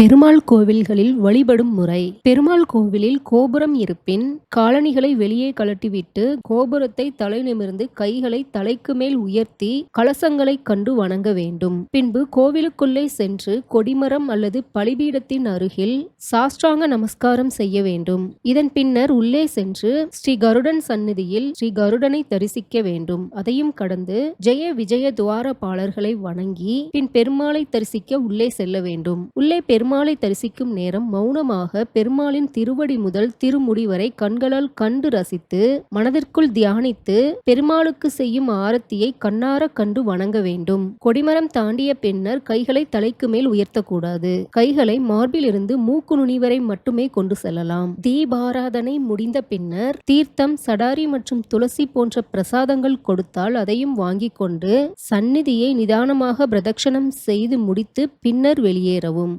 பெருமாள் கோவில்களில் வழிபடும் முறை. பெருமாள் கோவிலில் கோபுரம் இருப்பின் காலணிகளை வெளியே கழட்டிவிட்டு கோபுரத்தை தலை நிமிர்ந்து கைகளை தலைக்கு மேல் உயர்த்தி கலசங்களை கண்டு வணங்க வேண்டும். பின்பு கோவிலுக்குள்ளே சென்று கொடிமரம் அல்லது பலிபீடத்தின் அருகில் சாஷ்டாங்க நமஸ்காரம் செய்ய வேண்டும். இதன் பின்னர் உள்ளே சென்று ஸ்ரீ கருடன் சந்நிதியில் ஸ்ரீ கருடனை தரிசிக்க வேண்டும். அதையும் கடந்து ஜெய விஜய துவாரபாலர்களை வணங்கி பின் பெருமாளை தரிசிக்க உள்ளே செல்ல வேண்டும். உள்ளே பெருமாளை தரிசிக்கும் நேரம் மௌனமாக பெருமாளின் திருவடி முதல் திருமுடி வரை கண்களால் கண்டு ரசித்து மனதிற்குள் தியானித்து பெருமாளுக்கு செய்யும் ஆரத்தியை கண்ணார கண்டு வணங்க வேண்டும். கொடிமரம் தாண்டிய பின்னர் கைகளை தலைக்கு மேல் உயர்த்தக்கூடாது. கைகளை மார்பிலிருந்து மூக்கு நுனி வரை மட்டுமே கொண்டு செல்லலாம். தீபாராதனை முடிந்த பின்னர் தீர்த்தம் சடாரி மற்றும் துளசி போன்ற பிரசாதங்கள் கொடுத்தால் அதையும் வாங்கிக் கொண்டு சந்நிதியை நிதானமாக பிரதட்சணம் செய்து முடித்து பின்னர் வெளியேறவும்.